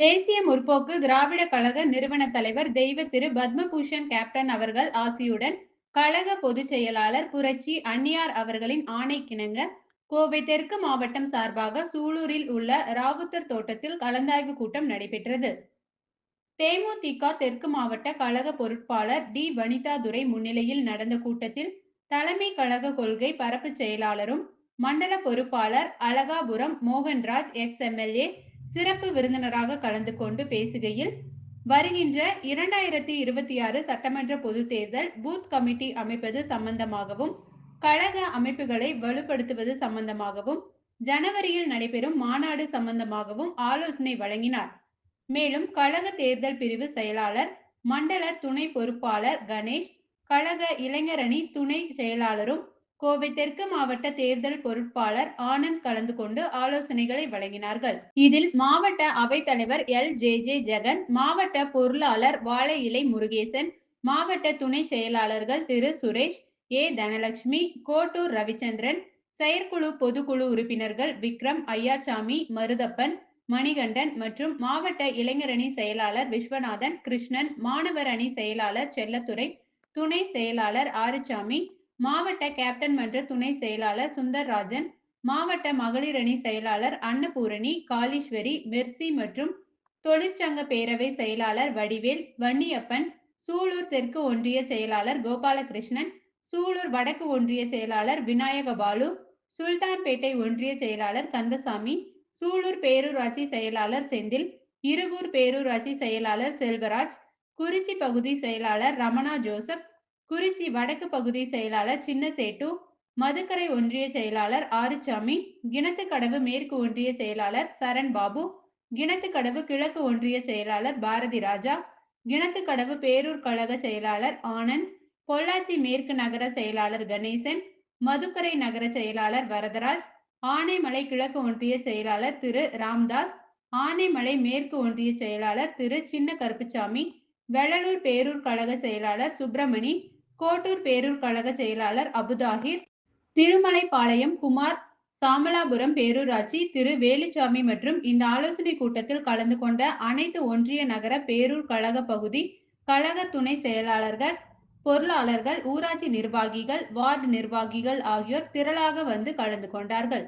தேசிய முற்போக்கு திராவிட கழக நிறுவன தலைவர் தெய்வ திரு பத்மபூஷன் கேப்டன் அவர்கள் ஆசியுடன் கழக பொதுச் செயலாளர் புரட்சி அன்னியார் அவர்களின் ஆணைக்கிணங்க கோவை தெற்கு மாவட்டம் சார்பாக சூலூரில் உள்ள ராவுத்தர் தோட்டத்தில் கலந்தாய்வு கூட்டம் நடைபெற்றது. தேமுதிக தெற்கு மாவட்ட கழக பொருட்பாளர் டி. வனிதாதுரை முன்னிலையில் நடந்த கூட்டத்தில் தலைமை கழக கொள்கை பரப்பு செயலாளரும் மண்டல பொறுப்பாளர் அழகாபுரம் மோகன்ராஜ் எக்ஸ். எம்எல்ஏ சிறப்பு விருந்தினராக கலந்து கொண்டு பேசுகையில் வருகின்ற இரண்டாயிரத்தி இருபத்தி ஆறு சட்டமன்ற பொது தேர்தல் பூத் கமிட்டி அமைப்பது சம்பந்தமாகவும் கழக அமைப்புகளை வலுப்படுத்துவது சம்பந்தமாகவும் ஜனவரியில் நடைபெறும் மாநாடு சம்பந்தமாகவும் ஆலோசனை வழங்கினார். மேலும் கழக தேர்தல் பிரிவு செயலாளர் மண்டல துணை பொறுப்பாளர் கணேஷ் கழக இளைஞரணி துணை செயலாளரும் கோவை தெற்கு மாவட்ட தேர்தல் பொறுப்பாளர் ஆனந்த் கலந்து கொண்டு ஆலோசனைகளை வழங்கினார்கள். இதில் மாவட்ட அவைத்தலைவர் எல். ஜே. ஜே. ஜெகன் மாவட்ட பொருளாளர் வாழை இலை முருகேசன் மாவட்ட துணை செயலாளர்கள் திரு. சுரேஷ் ஏ. தனலட்சுமி கோட்டூர் ரவிச்சந்திரன் செயற்குழு பொதுக்குழு உறுப்பினர்கள் விக்ரம் ஐயாச்சாமி மருதப்பன் மணிகண்டன் மற்றும் மாவட்ட இளைஞரணி செயலாளர் விஸ்வநாதன் கிருஷ்ணன் மாணவர் அணி செயலாளர் செல்லத்துறை துணை செயலாளர் ஆறுசாமி மாவட்ட கேப்டன் மன்ற துணை செயலாளர் சுந்தர்ராஜன் மாவட்ட மகளிரணி செயலாளர் அன்னபூரணி காளீஸ்வரி மெர்சி மற்றும் தொழிற்சங்க பேரவை செயலாளர் வடிவேல் வன்னியப்பன் சூலூர் தெற்கு ஒன்றிய செயலாளர் கோபாலகிருஷ்ணன் சூலூர் வடக்கு ஒன்றிய செயலாளர் விநாயகபாலு சுல்தான்பேட்டை ஒன்றிய செயலாளர் கந்தசாமி சூலூர் பேரூராட்சி செயலாளர் செந்தில் இருகூர் பேரூராட்சி செயலாளர் செல்வராஜ் குறிச்சி பகுதி செயலாளர் ரமணா ஜோசப் குறிச்சி வடக்கு பகுதி செயலாளர் சின்னசேட்டு மதுக்கரை ஒன்றிய செயலாளர் ஆறுசாமி கிணத்துக்கடவு மேற்கு ஒன்றிய செயலாளர் சரண் பாபு கிணத்துக்கடவு கிழக்கு ஒன்றிய செயலாளர் பாரதி ராஜா கிணத்துக்கடவு பேரூர் கழக செயலாளர் ஆனந்த் பொள்ளாச்சி மேற்கு நகர செயலாளர் கணேசன் மதுக்கரை நகர செயலாளர் வரதராஜ் ஆனைமலை கிழக்கு ஒன்றிய செயலாளர் திரு ராம்தாஸ் ஆனைமலை மேற்கு ஒன்றிய செயலாளர் திரு சின்ன கருப்புசாமி வெள்ளலூர் பேரூர் கழக செயலாளர் சுப்பிரமணி கோட்டூர் பேரூர் கழக செயலாளர் அபுதாகிர் திருமலைப்பாளையம் குமார் சாமலாபுரம் பேரூராட்சி திரு வேலுச்சாமி மற்றும் இந்த ஆலோசனை கூட்டத்தில் கலந்து கொண்ட அனைத்து ஒன்றிய நகர பேரூர் கழக பகுதி கழக துணை செயலாளர்கள் பொருளாளர்கள் ஊராட்சி நிர்வாகிகள் வார்டு நிர்வாகிகள் ஆகியோர் திரளாக வந்து கலந்து கொண்டார்கள்.